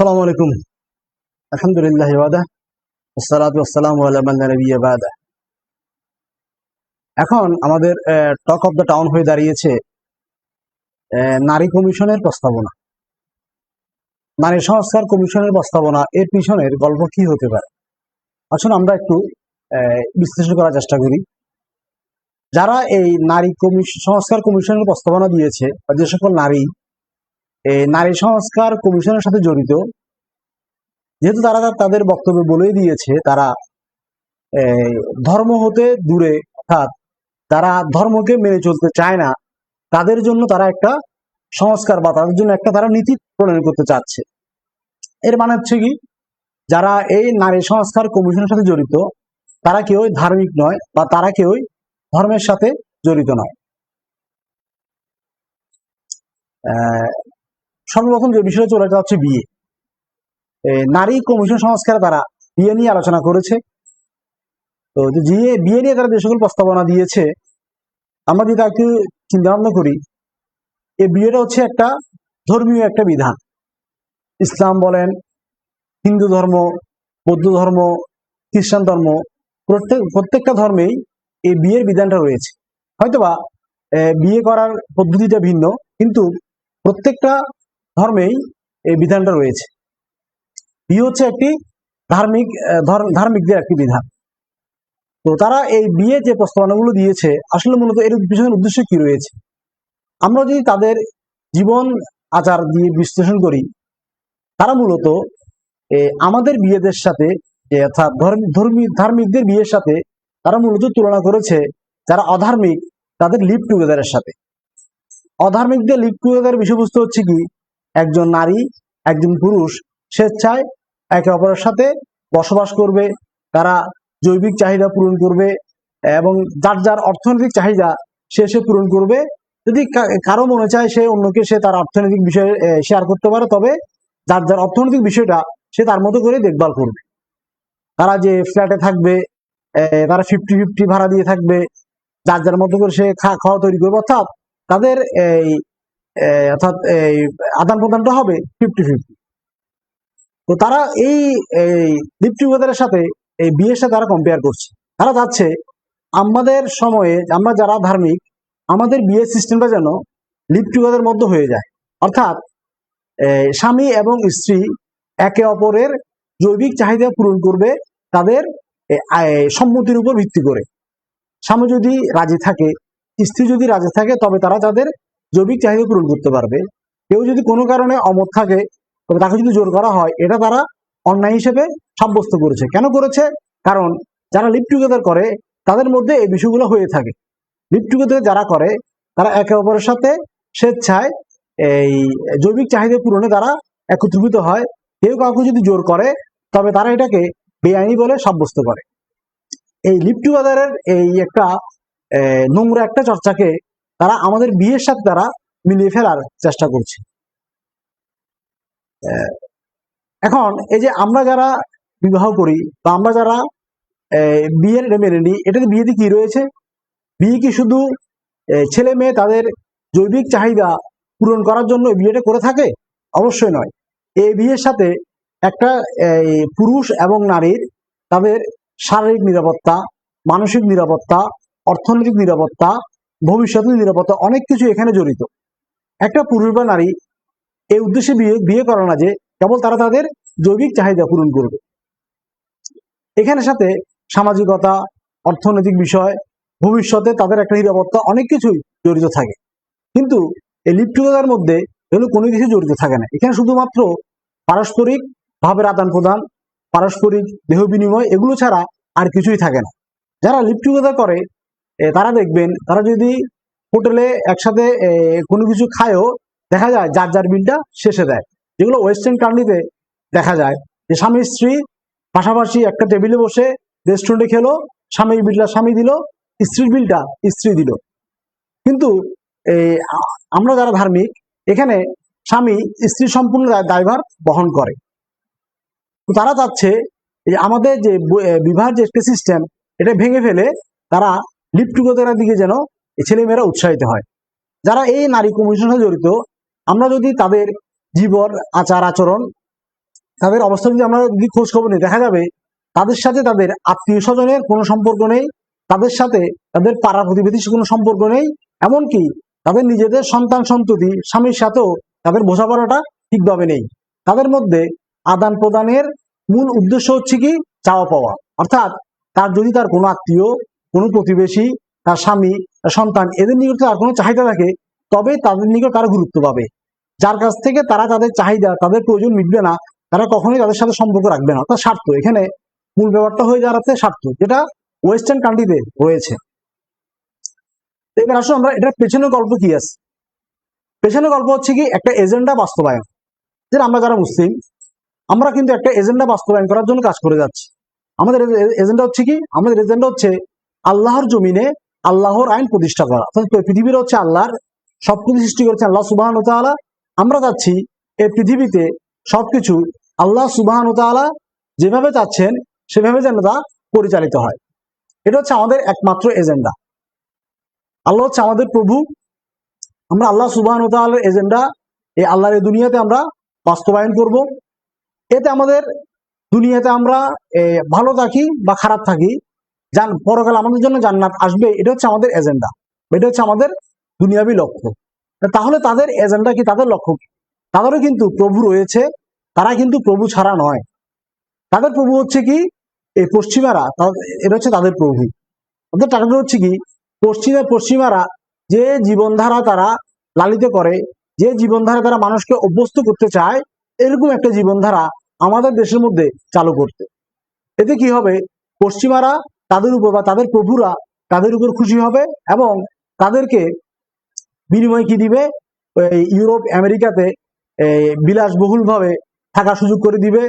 আসসালামু আলাইকুম। আলহামদুলিল্লাহ ওয়াদা মান লা নাবিয়্যা বাদা। এখন আমাদের টক অফ দ্য টাউন হয়ে দাঁড়িয়েছে নারী কমিশনের প্রস্তাবনা। নারী সংস্কার কমিশনের প্রস্তাবনা, এর পিছনের গল্প কি হতে পারে? আসুন আমরা একটু বিশ্লেষণ করার চেষ্টা করি। যারা এই নারী কমিশন সংস্কার কমিশনের প্রস্তাবনা দিয়েছে, বা যে সকল নারী নারী সংস্কার কমিশনের সাথে জড়িত। যেহেতু তারা তাদের বক্তব্য বলেই দিয়েছে, তারা ধর্ম হতে দূরে, অর্থাৎ তারা ধর্মকে মেনে চলতে চায় না, তাদের জন্য তারা একটা সংস্কার বা তাদের জন্য একটা তারা নীতি প্রণয়ন করতে চাচ্ছে। এর মানে হচ্ছে কি, যারা এই নারী সংস্কার কমিশনের সাথে জড়িত, তারা কেউই ধার্মিক নয় বা তারা কেউই ধর্মের সাথে জড়িত নয়। সর্বপ্রথম যে বিষয়টা চলে এটা হচ্ছে বিয়ে নারী কমিশন সংস্কার তারা বিয়ে নিয়ে আলোচনা করেছে। তো যে বিয়ে নিয়ে তারা যে সকল প্রস্তাবনা দিয়েছে, আমরা যদি একটু চিন্তা ভাবনা করি এই বিয়েটা হচ্ছে একটা ধর্মীয় একটা বিধান। ইসলাম বলেন, হিন্দু ধর্ম, বৌদ্ধ ধর্ম, খ্রিস্টান ধর্ম, প্রত্যেক, প্রত্যেকটা ধর্মেই এই বিয়ের বিধানটা রয়েছে। হয়তোবা বিয়ে করার পদ্ধতিটা ভিন্ন, কিন্তু প্রত্যেকটা ধর্মেই এই বিধানটা রয়েছে। বিয়ে হচ্ছে একটি ধার্মিক ধার্মিকদের একটি বিধান। তো তারা এই বিয়ে যে প্রস্তাবনাগুলো দিয়েছে, আসলে মূলত এর পিছনের উদ্দেশ্য কি রয়েছে? আমরা যদি তাদের জীবন আচার দিয়ে বিশ্লেষণ করি, তারা মূলত আমাদের বিয়েদের সাথে অর্থাৎ ধর্ম- ধর্মী, ধার্মিকদের বিয়ের সাথে, তারা মূলত তুলনা করেছে যারা অধার্মিক, তাদের লিভ টুগেদারের সাথে। অধার্মিকদের লিভ টুগেদার বিষয়বস্তু হচ্ছে কি একজন নারী, একজন পুরুষ স্বেচ্ছায় একে অপরের সাথে বসবাস করবে, তারা জৈবিক চাহিদা পূরণ করবে এবং যার যার অর্থনৈতিক চাহিদা সে সে পূরণ করবে। যদি কারও মনে চায় সে অন্যকে সে তার অর্থনৈতিক বিষয়ে শেয়ার করতে পারে, তবে যার যার অর্থনৈতিক বিষয়টা সে তার মতো করে দেখভাল করবে। তারা যে ফ্ল্যাটে থাকবে তারা ফিফটি ফিফটি ভাড়া দিয়ে থাকবে, যার যার মতো করে সে খাওয়া তৈরি করবে, অর্থাৎ তাদের এই অর্থাৎ এই আদান প্রদানটা হবে ফিফটি ফিফটি তো তারা এই এই লিভ সাথে, এই বিয়ের সাথে তারা কম্পেয়ার করছে। তারা চাচ্ছে আমাদের সময়ে আমরা যারা ধার্মিক, আমাদের বিয়ের সিস্টেমটা যেন লিভ টুগেদার মধ্যে হয়ে যায়। অর্থাৎ স্বামী এবং স্ত্রী একে অপরের জৈবিক চাহিদা পূরণ করবে, তাদের সম্মতির উপর ভিত্তি করে। স্বামী যদি রাজি থাকে, স্ত্রী যদি রাজি থাকে, তবে তারা তাদের জৈবিক চাহিদা পূরণ করতে পারবে, কেউ যদি কোনো কারণে অমত থাকে, তবে তাকে যদি জোর করা হয়, এটা তারা অন্যায় হিসেবে সাব্যস্ত করেছে। কেন করেছে? কারণ যারা লিভ টুগেদার করে, তাদের মধ্যে এই বিষয়গুলো হয়ে থাকে। লিভ টুগেদার যারা করে, তারা একে অপরের সাথে স্বেচ্ছায় এই জৈবিক চাহিদা পূরণে তারা একত্রিত হয়। কেউ কাউকে যদি জোর করে, তবে তারা এটাকে বেআইনি বলে সাব্যস্ত করে। এই লিভ টুগেদারের এই একটা নোংরা একটা চর্চাকে তারা আমাদের বিয়ের সাথে তারা মিলিয়ে ফেলার চেষ্টা করছে। এখন এই যে আমরা যারা বিবাহ করি বা আমরা যারা বিয়ের মেনে নিই এটাতে বিয়েতে কি রয়েছে? বিয়ে কি শুধু ছেলে মেয়ে তাদের জৈবিক চাহিদা পূরণ করার জন্য বিয়েটা করে থাকে? অবশ্যই নয়। এই বিয়ের সাথে একটা পুরুষ এবং নারীর তাদের শারীরিক নিরাপত্তা, মানসিক নিরাপত্তা, অর্থনৈতিক নিরাপত্তা ভবিষ্যতের নিরাপত্তা অনেক কিছু এখানে জড়িত। একটা পুরুষ বা নারী এই উদ্দেশ্যে বিয়ে বিয়ে করে না যে কেবল তারা তাদের জৈবিক চাহিদা পূরণ করবে। এখানে সাথে সামাজিকতা, অর্থনৈতিক বিষয়, ভবিষ্যতে তাদের একটা নিরাপত্তা অনেক কিছুই জড়িত থাকে। কিন্তু এই টুগেদার মধ্যে এগুলো কোনো কিছু জড়িত থাকে না। এখানে শুধুমাত্র পারস্পরিক ভাবের আদান প্রদান, পারস্পরিক দেহ বিনিময় এগুলো ছাড়া আর কিছুই থাকে না। যারা লিভ করে তারা দেখবেন তারা যদি হোটেলে একসাথে কোনো কিছু খায়ও দেখা যায় যার যার বিলটা শেষে দেয়। যেগুলো ওয়েস্টার্ন কান্ট্রিতে দেখা যায় যে স্বামী স্ত্রী পাশাপাশি একটা টেবিলে বসে রেস্টুরেন্টে খেলো স্বামীর বিলটা স্বামী দিল স্ত্রীর বিলটা স্ত্রী দিল। কিন্তু আমরা যারা ধার্মিক এখানে স্বামী স্ত্রী সম্পূর্ণ দায়- দায়ভার বহন করে। তারা চাচ্ছে আমাদের যে ব- এ, বিবাহের যে একটা সিস্টেম এটা ভেঙে ফেলে তারা লিভ দিকে যেন ছেলেমেয়েরা উৎসাহিত হয়। যারা এই নারী কমিশনের সাথে জড়িত, আমরা যদি তাদের জীবন, আচার, আচরণ, তাদের অবস্থা যদি আমরা যদি খোঁজ খবর নিই, দেখা যাবে তাদের সাথে তাদের আত্মীয় স্বজনের কোনো সম্পর্ক নেই, তাদের সাথে তাদের পাড়া প্রতিবেশীর কোনো সম্পর্ক নেই, এমনকি তাদের নিজেদের সন্তান, সন্ততি, স্বামীর সাথেও তাদের বোঝাপড়াটা ঠিকভাবে নেই। তাদের মধ্যে আদান প্রদানের মূল উদ্দেশ্য হচ্ছে কি? চাওয়া পাওয়া। অর্থাৎ তার যদি তার কোনো আত্মীয় কোনো প্রতিবেশী, তার স্বামী সন্তান, এদের নিকট তার কোনো চাহিদা থাকে, তবে তাদের নিকট তারা গুরুত্ব পাবে। যার কাছ থেকে তারা তাদের চাহিদা, তাদের প্রয়োজন মিটবে না, তারা কখনোই তাদের সাথে সম্পর্ক রাখবে না। অর্থাৎ স্বার্থ। এখানে মূল ব্যাপারটা হয়ে দাঁড়াচ্ছে স্বার্থ, যেটা ওয়েস্টার্ন কান্ট্রিতে রয়েছে। এবার আসুন আমরা, এটার পেছনের গল্প কি আছে? পেছনের গল্প হচ্ছে কি, একটা এজেন্ডা বাস্তবায়ন। যে আমরা যারা মুসলিম, আমরা কিন্তু একটা এজেন্ডা বাস্তবায়ন করার জন্য কাজ করে যাচ্ছি। আমাদের এজেন্ডা হচ্ছে কি, আমাদের এজেন্ডা হচ্ছে আল্লাহর জমিনে আল্লাহর আইন প্রতিষ্ঠা করা। পৃথিবীর হচ্ছে আল্লাহর, সবকিছু সৃষ্টি করেছে আল্লাহ সুবাহন তাআলা। আমরা চাচ্ছি এই পৃথিবীতে সবকিছু আল্লাহ সুবাহন তাআলা যেভাবে চাচ্ছেন, সেভাবে যেন তা পরিচালিত হয়। এটা হচ্ছে আমাদের একমাত্র এজেন্ডা। আল্লাহ হচ্ছে আমাদের প্রভু। আমরা আল্লাহ সুবাহন তাআলার এজেন্ডা। এই আল্লাহর এই দুনিয়াতে আমরা বাস্তবায়ন করব। এতে আমাদের দুনিয়াতে আমরা ভালো থাকি বা খারাপ থাকি। জান পরকাল আমাদের জন্য জান্নাত আসবে, এটা হচ্ছে আমাদের এজেন্ডা এটা হচ্ছে আমাদের দুনিয়াবী লক্ষ্য। তাহলে তাদের এজেন্ডা কি? তাদের লক্ষ্য কি? তাদেরও কিন্তু প্রভু রয়েছে, তারা কিন্তু প্রভু ছাড়া নয়। তাদের প্রভু হচ্ছে কি? এই পশ্চিমারা এটা হচ্ছে তাদের প্রভু। তাদের টাকাটা হচ্ছে কি? পশ্চিমের পশ্চিমারা যে জীবনধারা তারা লালিত করে, যে জীবনধারা তারা মানুষকে অভ্যস্ত করতে চায়, এরকম একটা জীবনধারা আমাদের দেশের মধ্যে চালু করতে। এতে কি হবে? পশ্চিমারা তাদের উপর বা তাদের প্রভুরা তাদের উপর খুশি হবে এবং তাদেরকে বিনিময় কি দিবে? ইউরোপ, আমেরিকাতে এই বিলাসবহুল ভাবে থাকার সুযোগ করে দিবে।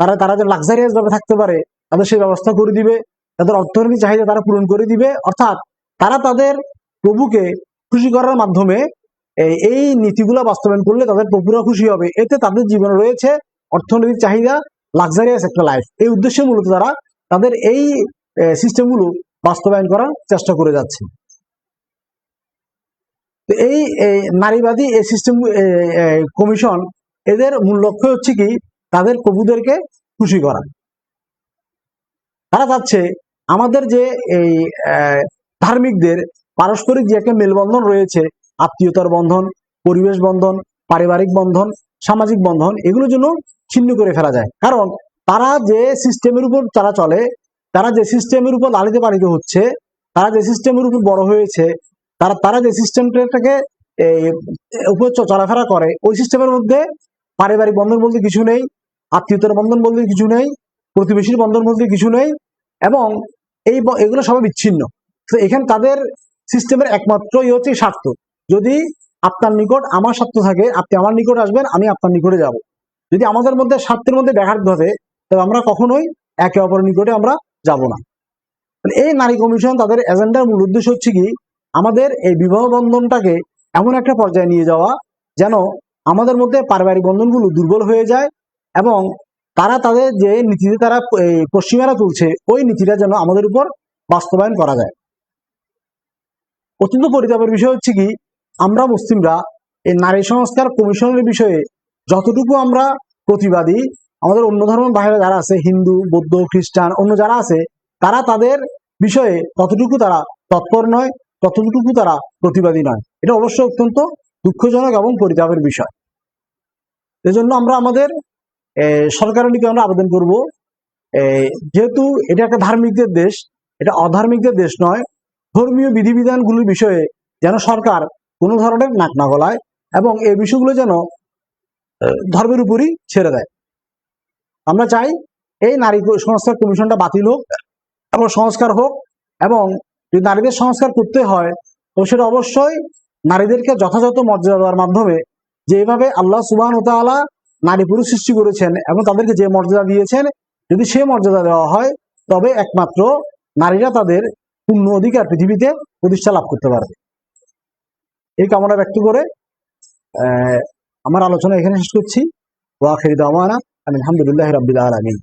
তারা তারা যে লাক্সারিয়াস ভাবে থাকতে পারে, তাদের সেই ব্যবস্থা করে দিবে। তাদের অর্থনৈতিক চাহিদা তারা পূরণ করে দিবে। অর্থাৎ তারা তাদের প্রভুকে খুশি করার মাধ্যমে এই নীতিগুলো বাস্তবায়ন করলে তাদের প্রভুরা খুশি হবে। এতে তাদের জীবনে রয়েছে অর্থনৈতিক চাহিদা লাক্সারিয়াস একটা লাইফ এই উদ্দেশ্যে মূলত তারা তাদের এই সিস্টেমগুলো বাস্তবায়ন করার চেষ্টা করে যাচ্ছে। এই নারীবাদী এই সিস্টেম কমিশন এদের মূল লক্ষ্য হচ্ছে কি? তাদের প্রভুদেরকে খুশি করা। তারা চাচ্ছে আমাদের যে এই ধার্মিকদের পারস্পরিক যে একটা মেলবন্ধন রয়েছে, আত্মীয়তার বন্ধন, পরিবেশ বন্ধন, পারিবারিক বন্ধন, সামাজিক বন্ধন এগুলো যেন ছিন্ন করে ফেলা যায়। কারণ তারা যে সিস্টেমের উপর তারা চলে তারা যে সিস্টেমের উপর লালিত পালিত হচ্ছে, তারা যে সিস্টেমের উপর বড় হয়েছে, তারা তারা যে সিস্টেমটাকে উপর চলাফেরা করে, ওই সিস্টেমের মধ্যে পারিবারিক বন্ধন বলতে কিছু নেই, আত্মীয়তার বন্ধন বলতে কিছু নেই, প্রতিবেশীর বন্ধন বলতে কিছু নেই, এবং এই এগুলো সবাই বিচ্ছিন্ন। তো এখানে তাদের সিস্টেমের একমাত্র ইয়ে হচ্ছে স্বার্থ। যদি আপনার নিকট আমার স্বার্থ থাকে, আপনি আমার নিকট আসবেন, আমি আপনার নিকটে যাব। যদি আমাদের মধ্যে স্বার্থের মধ্যে ব্যাঘাত ঘটে, তবে আমরা কখনোই একে অপরের নিকটে আমরা যাব না। এই নারী কমিশন তাদের এজেন্ডার মূল উদ্দেশ্য হচ্ছে কি, আমাদের এই বিবাহ বন্ধনটাকে এমন একটা পর্যায়ে নিয়ে যাওয়া যেন আমাদের মধ্যে পারিবারিক বন্ধনগুলো দুর্বল হয়ে যায় এবং তারা তাদের যে নীতিতে তারা পশ্চিমারা তুলছে, ওই নীতিটা যেন আমাদের উপর বাস্তবায়ন করা যায়। অত্যন্ত পরিতাপের বিষয় হচ্ছে কি, আমরা মুসলিমরা এই নারী সংস্কার কমিশনের বিষয়ে যতটুকু আমরা প্রতিবাদী আমাদের অন্য ধর্মের বাইরে যারা আছে, হিন্দু, বৌদ্ধ, খ্রিস্টান, অন্য যারা আছে, তারা তাদের বিষয়ে ততটুকু তারা তৎপর নয় ততটুকু তারা প্রতিবাদী নয়। এটা অবশ্যই অত্যন্ত দুঃখজনক এবং পরিতাপের বিষয়। এজন্য আমরা আমাদের সরকারের নিকে আমরা আবেদন করব যেহেতু এটা একটা ধার্মিকদের দেশ, এটা অধার্মিকদের দেশ নয়, ধর্মীয় বিধিবিধানগুলির বিষয়ে যেন সরকার কোনো ধরনের নাক না গলায় এবং এই বিষয়গুলো যেন ধর্মের উপরই ছেড়ে দেয়। আমরা চাই এই নারী সংস্কার কমিশনটা বাতিল হোক এবং সংস্কার হোক এবং যদি নারীদের সংস্কার করতে হয়, তো সেটা অবশ্যই নারীদেরকে যথাযথ মর্যাদা দেওয়ার মাধ্যমে যেভাবে আল্লাহ সুবাহ তাআলা নারী পুরুষ সৃষ্টি করেছেন এবং তাদেরকে যে মর্যাদা দিয়েছেন, যদি সে মর্যাদা দেওয়া হয়, তবে একমাত্র নারীরা তাদের পূর্ণ অধিকার পৃথিবীতে প্রতিষ্ঠা লাভ করতে পারবে। এই কামনা ব্যক্ত করে আমার আলোচনা এখানে শেষ করছি। ওয়াখির alxamdu lilahi rabi اlcaalamiin